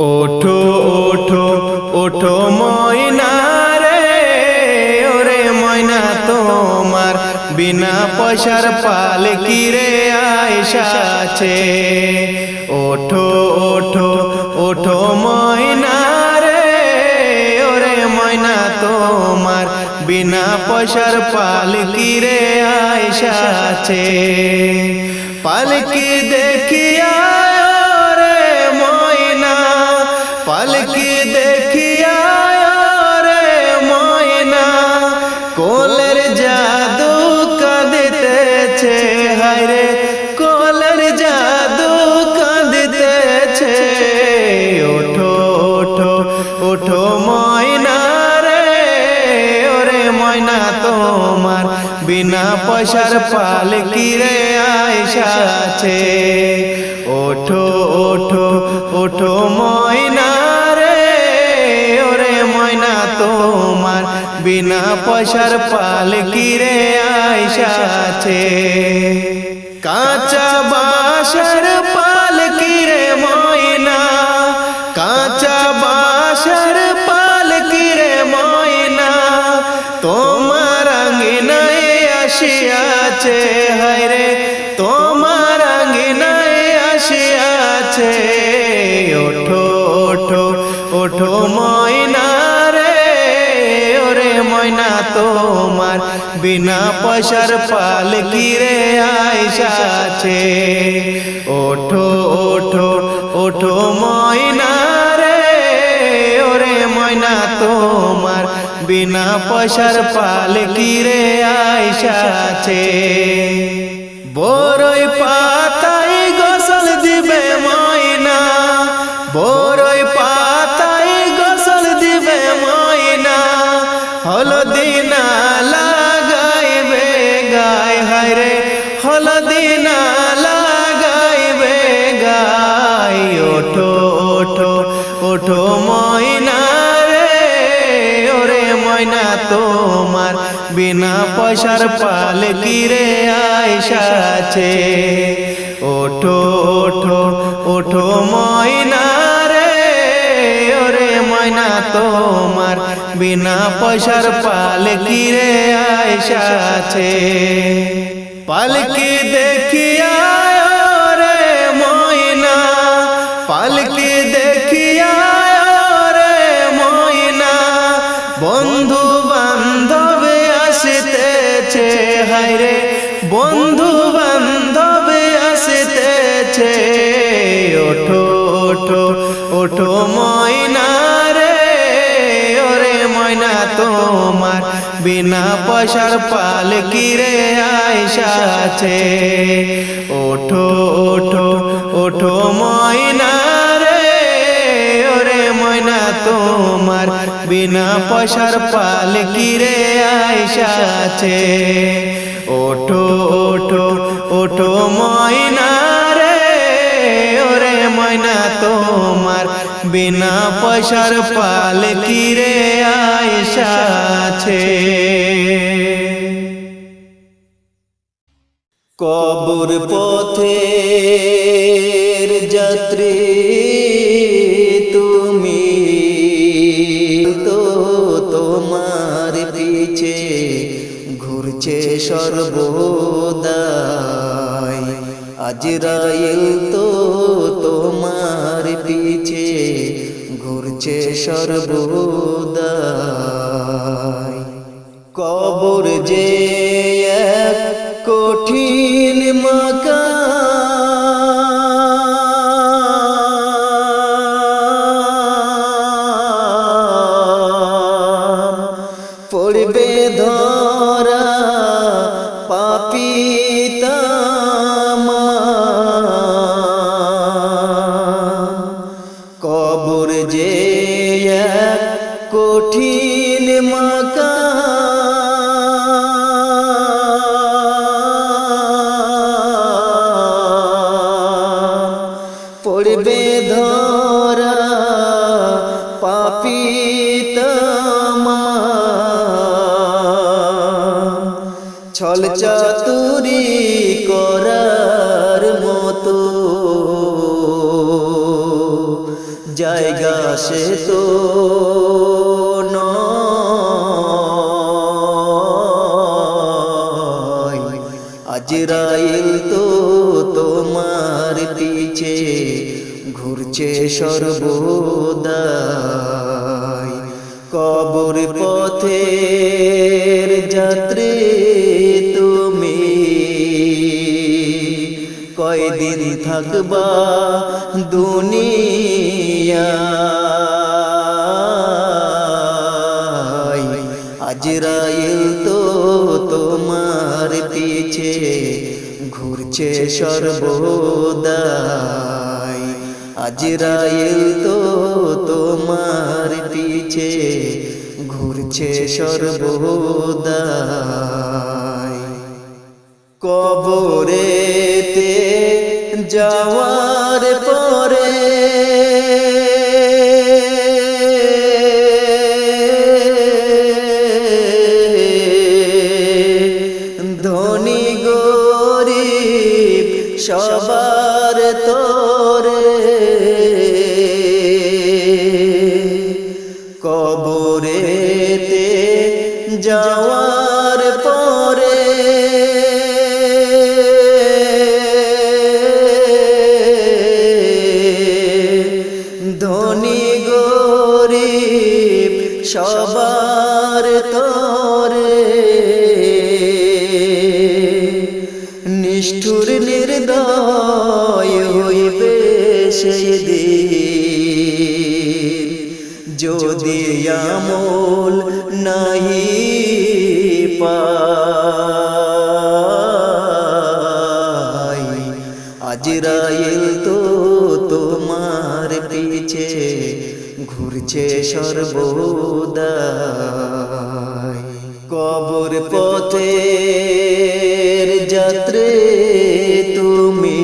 ওঠো ওঠো ওঠো ময়না রে, ওরে ময়না তোমার বিনা পয়সার পাল কিরে আয়সাছে ওঠো ওঠো ওঠো ময়না রে, ওরে ময়না তোমার বিনা পয়সার পাল কিরে আয়সাছে পালকি দেখিয়া কোলের জাদু কাঁদিতেছে হায়রে কোলের জাদু কাঁদিতেছে। ওঠো ওঠো ওঠো ময়না রে, ওরে ময়না তোমার, বিনা পয়সার পাল কিরে আয়সাছে ওঠো ওঠো ওঠো ময়না বিনা পয়সার পাল কিরে আয়সাছে কাঁচা বাঁশের পাল কিরে ময়না। কাঁচা বাঁশের পাল কিরে ময়না। তোমার আঙ্গিনায় আসিয়াছে হায়রে তোমার আঙ্গিনায় আসিয়াছে ওঠো ওঠো ওঠো ময়না। তোমার বিনা পয়সার পাল কিরে আয়সাছে ওঠো ওঠো ওঠো ময়না রে, ওরে ময়না তোমার বিনা পয়সার পাল কিরে আয়সাছে বড়ই পাতাই পয়সার পাল কিরে আয়সাছে ওঠো ওঠো ওঠো ময়না রে, ওরে ময়না তোমার। বিনা পয়সার পাল কিরে আয়সাছে পালকি দেখিয়া ওঠো ওঠো ময়না রে, ওরে ময়না তোমার। বিনা পয়সার পাল কি কিরে আয়সাছে ওঠো ওঠো ওঠো ময়না রে, ওরে ময়না তোমার। বিনা পয়সার পাল কিরে আয়সাছে ওঠো ওঠো ওঠো ময়না তোমার বিনা পয়সার পাল কিরে আয়সাছে কবর পথে যাত্রী তুমি, তো তোমার পিছে ঘুরছে সর্বদাই। আজরাইল তো তোমার সর্বদাই। কবর যে এক কঠিন মাকা পড়বে ধরা পাপিতা সে তো আজরাইল তো তোমার পিছে ঘুরছে সর্বদাই। কবর পথের যাত্রী তুমি। কয়দিন থাকবা দুনিয়া? আজরাইল তো তোমার পিছে ঘুরছে সর্বদাই। আজরাইল তো তোমার পিছে ঘুরছে সর্বদাই। কবরেতে যাওয়ার তোরে ঘুরছে সর্বদাই কবর পথে যাত্রে তুমি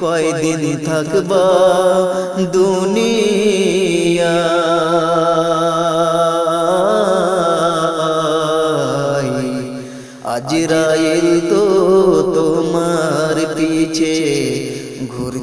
কয়দিন থাকবা দুনিয়া? আজরাইল তো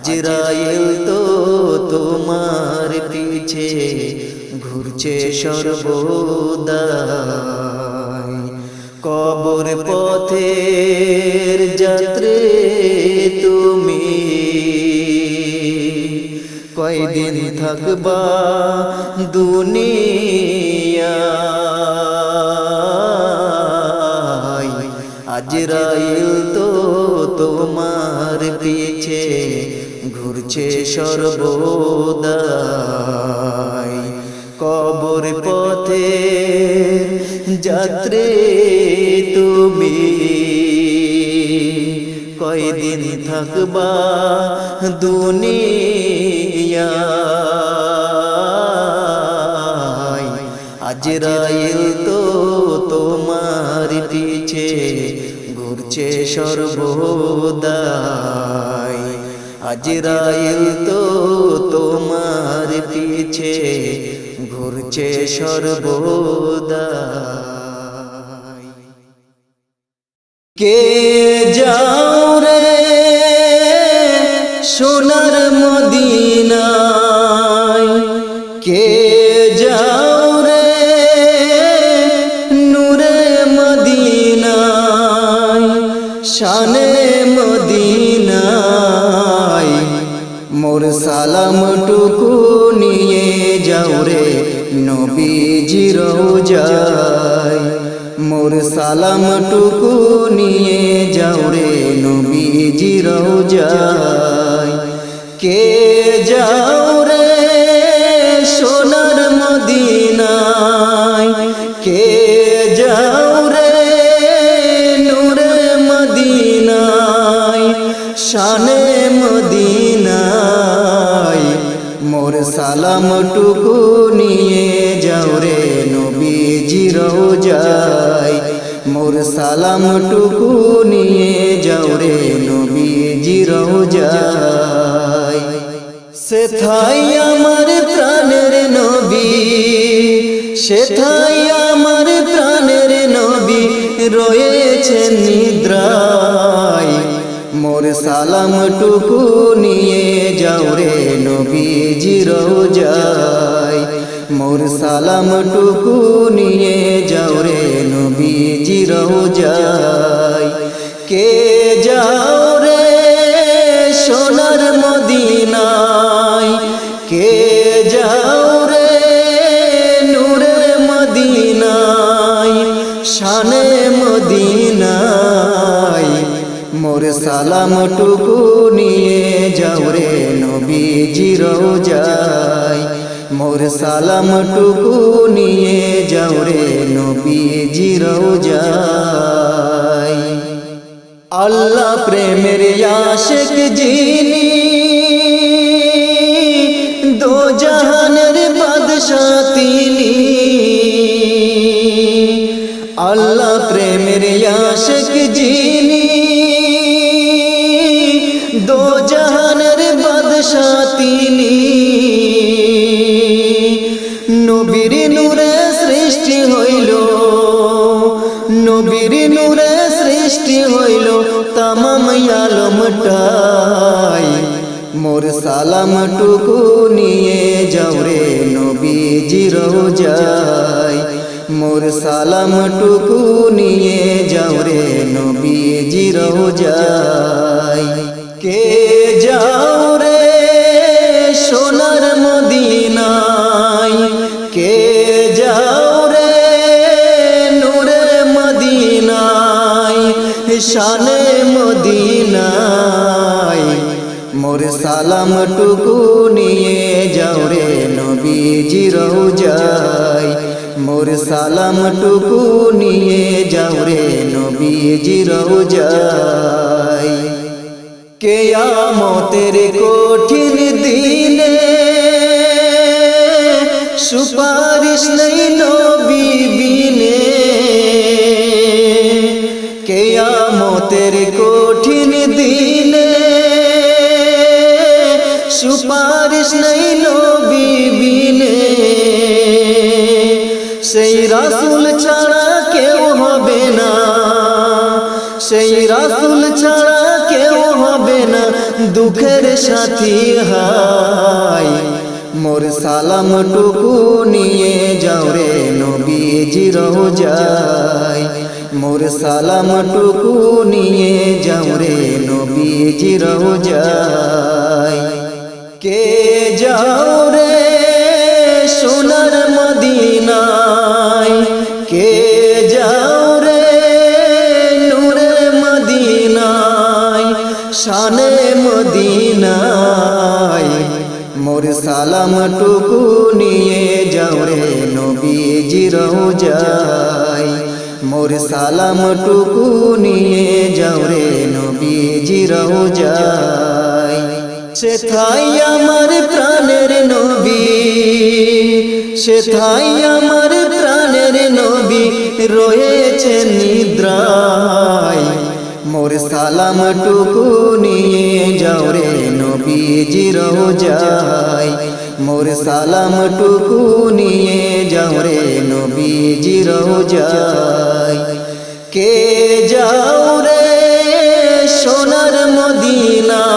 আজরাইল তো তোমার পিছে ঘুরছে সর্বদাই। কবর পথের যাত্রে তুমি কয়দিন থাকবা দুনিয়া আজরাইল তো ঘুরছে সর্বদাই। কবর পথে যাত্রে তুমি কয়দিন থাকবা দুনিয়া আজরাইল তো তোমার পিছে ঘুরছে সর্বদাই। আজরাইল তো তোমার পিছে ঘুরছে সর্বদা কে সালাম টুকু নিয়ে যাও রে নবীজির যায় মোর সালাম টুকু নিয়ে যাও রে নবীজির যায় কে সালাম টুকু নিয়ে যাও রে নবীজির যায় মোর সালাম টুকু নিয়ে যাও রে নবীজির যায় সেথাই আমার প্রাণের নবী সেথাই আমার প্রাণের নবী রয়েছেন নিদ্রায়। মোর সালাম টুকু নিয়ে যাও রে নবীজির যায় মোর সালাম টুকু নিয়ে যাও রে নবীজির যায় কে যাও রে সোনার মদিনায় সালাম টুকু নিয়ে যাও রে নবীজির যায় মোর সালাম টুকু নিয়ে যাও রে নবীজির যায় আল্লাহ প্রেমের আশেক যিনি, দো জাহানের বাদশাহ তিনি। আল্লাহ প্রেমের আশেক যিনি দো জাহানের বাদশাহ তিনি। নবীর নূরে সৃষ্টি হইল, নবীর নূরে সৃষ্টি হইল তামাম আলমটাই। মোর সালাম টুকু নিয়ে যাও রে নবীজির যায় মোর সালাম টুকু নিয়ে যাও রে নবীজির যায় কে যাও রে সোনার মদিনায়? কে যাও রে নূরে মদিনায়? শানে মদিনায়। মোর সালাম টুকু নিয়ে যাও রে নবীজির যায় মোর সালাম টুকু নিয়ে যাও রে নবীজির যায় কেয়ামতের কঠিন দিনে সুপারিশ নেই নবী বিনে। কেয়ামতের কঠিন দিনে সুপারিশ নেই নবী বিনে। সেই রাসুল ছাড়া কেউ হবে না। সেই রাসুল ছাড়া কেউ হবে না দুঃখের সাথী হাই। মোর সালাম টুকু নিয়ে যাও রে নবীজির যায় মোর সালাম টুকু নিয়ে যাও রে নবীজির যায় কে যাও রে সোনার মদিনায় শানে মদিনায়। মোর সালাম টুকু নিয়ে যাও রে নবীজির যায় মোর সালাম টুকু নিয়ে যাও রে নবীজির যায় সেথাই আমার প্রাণের নবী সেথাই আমার প্রাণের নবী রয়েছে নিদ্রায়। মোর সালাম টুকু নিয়ে যাও রে নবীজির যায় মোর সালাম টুকু নিয়ে যাও রে নবীজির যায় কে যাও রে সোনার মদিনায়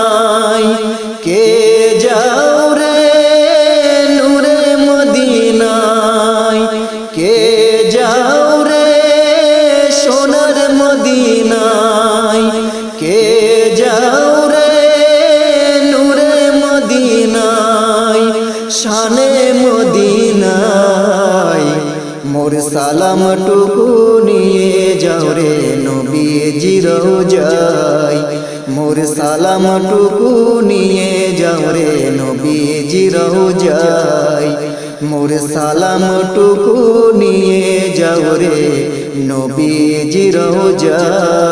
সালাম টুকু নিয়ে যাও রে নবীজির যাই মোর সালাম টুকু নিয়ে যাও রে নবীজির যাই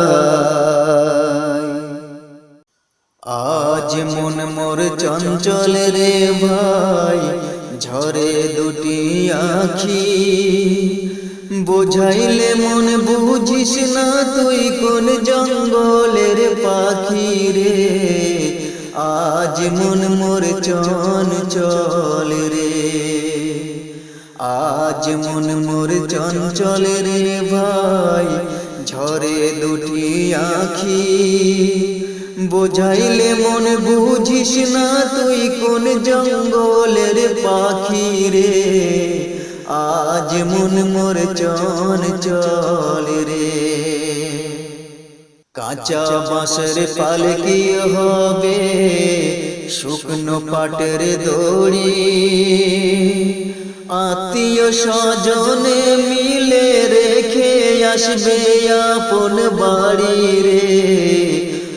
আজ মন মোর চঞ্চল রে ভাই, ঝরে দুটি আখি। বোঝাইলে মন বুঝিস না তুই কোন জঙ্গলের পাখি রে? আজ মন মোর চন চল রে। আজ মন মোর চঞ্চল রে ভাই, ঝরে দুটি আখি। বোঝাইলে মন বুঝিস না তুই কোন জঙ্গলের পাখি রে? আজ মন মোর চন চল রে। কাঁচা বাঁশের পালকি হবে, শুকনো পাটের দড়ি। আত্মীয় স্বজনে মিলে রেখে আসবে আপন বাড়ি রে।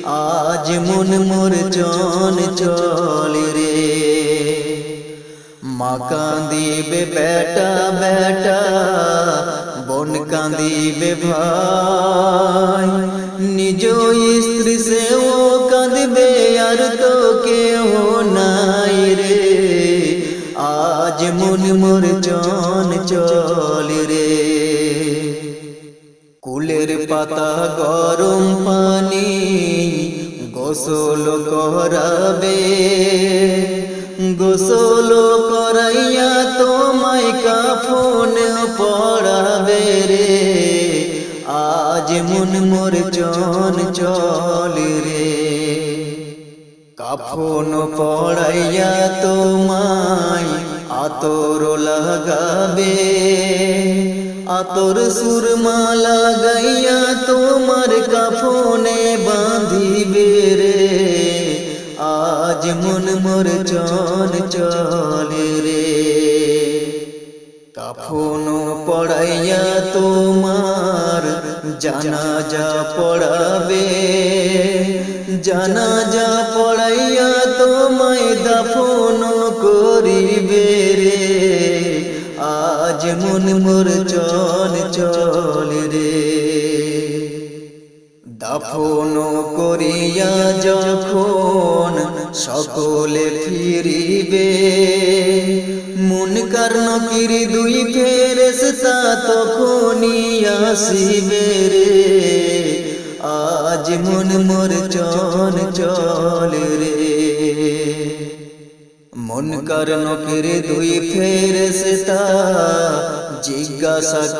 আজ মন মোর চন চল রে। মা কান্দিবে, বেটা বেটা, বোন কান্দিবে ভাই। নিজ স্ত্রী সে ও কাঁদবে, আর তো কেউ নাই রে। আজ মন মোর চন চল রে। কুলের পাতা গরম পানি গোসল করাবে। গোসল করাইয়া তোমায় কাফন পড়াবে রে। আজ মন মোর চন চল রে। কাফন পড়াইয়া তোমায় আতর লাগাবে। আতর সুরমা লাগাইয়া তোমার কাফনে বাঁধিবে রে। আজ মন মোর চল চল রে। কাফন পড়াইয়া তোমার জানাজা পড়াবে। জানাজা পড়াইয়া তোমায় দাফন করিবে রে। আজ মন মোর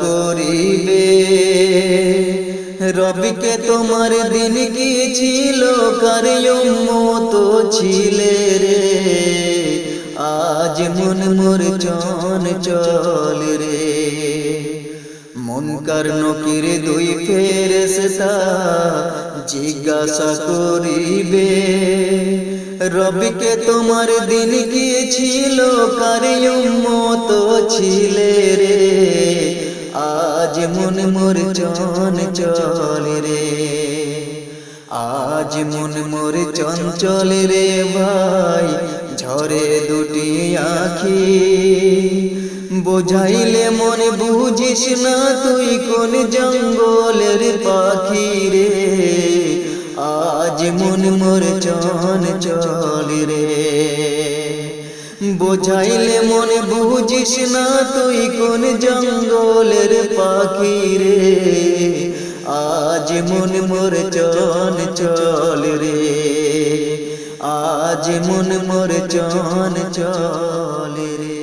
করিবে। রবিকে তোমার দিন কি ছিল? কারিয়মতো ছিলে রে? আজ মন মোর চন চল রে। মন কার্ণ কিরে দুই ফেরেস্তা জিজ্ঞাসা করিবে, রবিকে তোমার দিন কি ছিল? কারিয়মত ছিলে রে? আজ মন মোর চন চল রে। আজ মন মোর চঞ্চল রে ভাই, ঝরে দুটি আখি। বোঝাইলে মনে বুঝিস না তুই কোন জঙ্গলের পাখি রে। আজ মন মোর চন চল রে। বোঝাইলে মনে বুঝিস না তুই কোন জঙ্গলের পাখি রে? আজ মন মোর চন চল রে। আজ মন মোর চন চল রে।